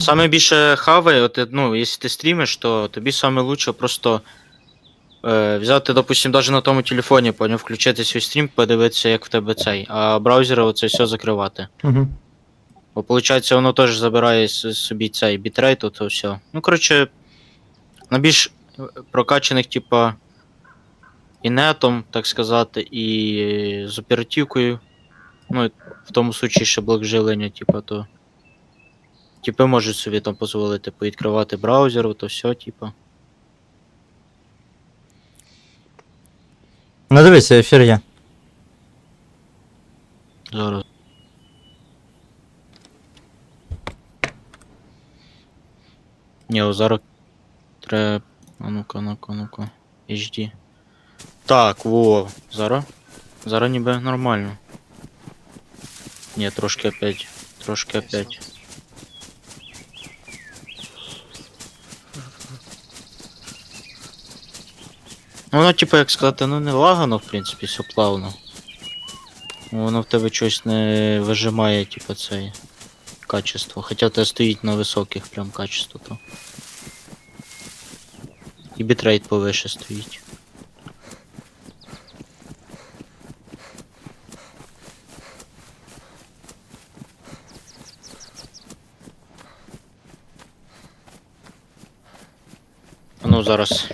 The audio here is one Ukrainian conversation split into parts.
Саме більше хавай, от, ну, якщо ти стрімиш, то тобі саме лучше просто е, взяти, допустим, навіть на тому телефоні, поняв, включити свій стрім, подивитися, як в тебе цей, а браузера оце все закривати. Угу. Бо виходить, воно теж забирає с- собі цей бітрейт, то все. Ну, коротше, на більш е, прокачаних, типа, і нетом, так сказати, і з оперативкою. Ну, і в тому случаї ще блок жилення, типа, то. Типи можуть собі там дозволити повідкривати браузер, то все, типа. Ну дивися, ефір є. Зараз. Ні, о, зараз треба. А ну-ка, ну-ка, ну-ка. HD. Так, во, зараз. Зараз ніби нормально. Ні, трошки опять. Трошки опять. Ну, воно, типу, як сказати, ну не лагано, в принципі, все плавно. Воно в тебе щось не вижимає, типу, це качество. Хоча те стоїть на високих прям качество то. І бітрейт повише стоїть. Ну, зараз.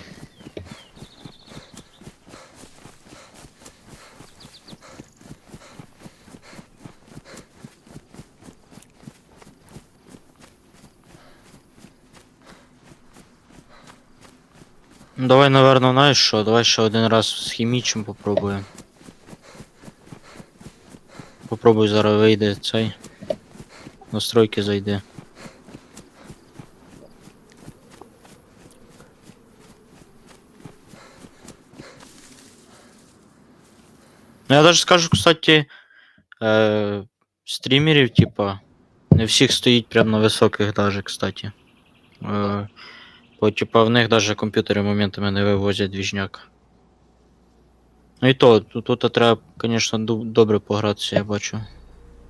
Давай, наверное, знаєш що, давай ще один раз з хімічем попробуємо. Попробуй зараз вийде цей. Настройки зайде. Ну я даже скажу, кстати, э, стримерів, типа, не всіх стоїть прям на високих даже, кстати. Е, Бо, типа, в них даже комп'ютери моментами не вивозять двіжняк. Ну і то, тут, тут треба, звісно, добре погратися, я бачу.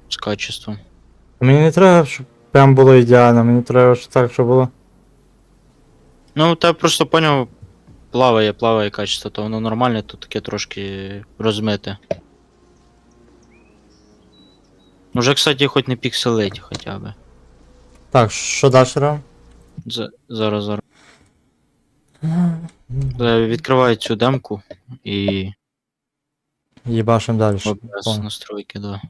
З качеством. Мені не треба, щоб прям було ідеально, мені треба, щоб так, щоб було. Ну, та просто поняв, плаває, плаває качество, то воно нормальне, то таке трошки розмите. Уже, кстати, хоч не пікселить хоча б. Так, що далі? За- Зараз, зараз. Е, Відкриваю цю демку і Їбашим далі. OBS настройки, да.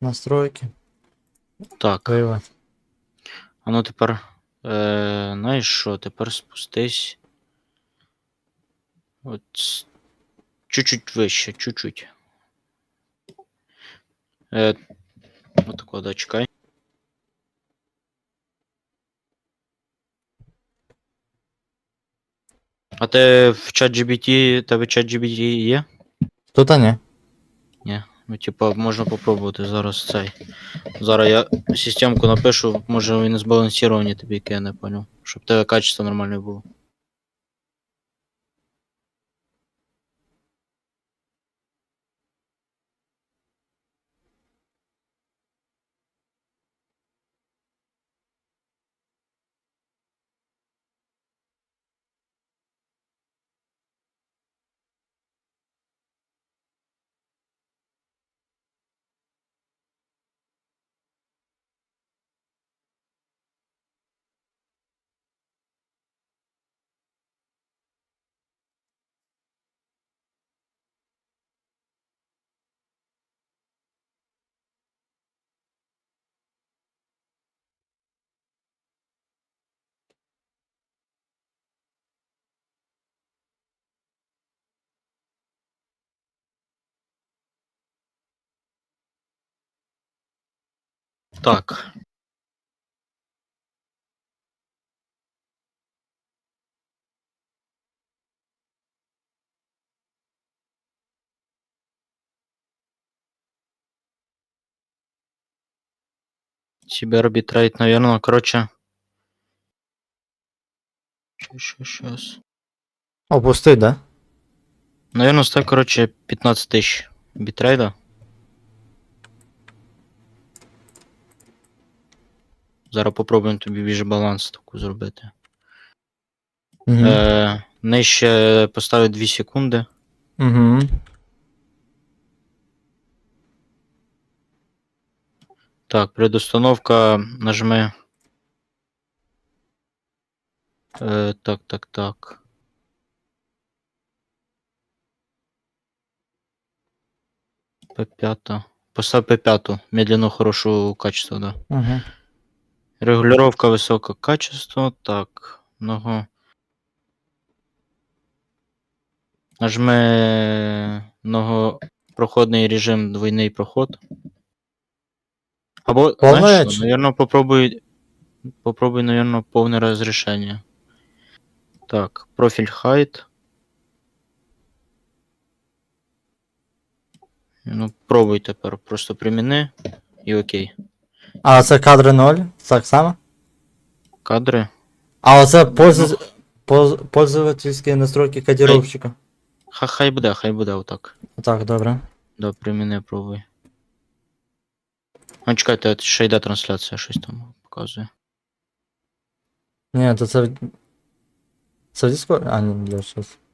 Настройки. Так. Вивод. А ну тепер. Е, знаєш що, тепер спустись. От. Чуть-чуть вище, чуть-чуть. Е, отако, да, чекай. А ти в чат GBT, тебе чат GBT є? Тут а ні. Ну, типа, можна попробувати зараз цей. Зараз я системку напишу, може він збалансовані тобі кине, поняв. Щоб тебе качество нормальне було. Так. Себе битрейт, наверное, короче. Сейчас. Опустить, да? Наверное, ставь, короче, 15 тысяч. Бітрейда? Зараз попробуємо тобі більш баланс таку зробити. Угу. Е, нижче поставити 2 секунди. Угу. Так, предустановка нажми. Е, так, так, так. P5. Постав P5. Медленно хорошего качества, да. Угу. Регулировка высокого качества. Так, много. Нажми многопроходний режим двойний проход. Або, знаєш що, наверное, попробуй, попробуй, наверное, повне розрішення. Так, профіль height. Ну, пробуй тепер, просто приміни і окей. А це кадри 0? Так само? Кадри. А оце пользу... поз- пользовательські настройки кодировщика. Ха, хай буде, хай буде отак. Так, добре. Да, приміни пробуй. А чекайте, ще йде трансляція, щось там показує. Ні, то це. Це в Discord? А, ні, для щось.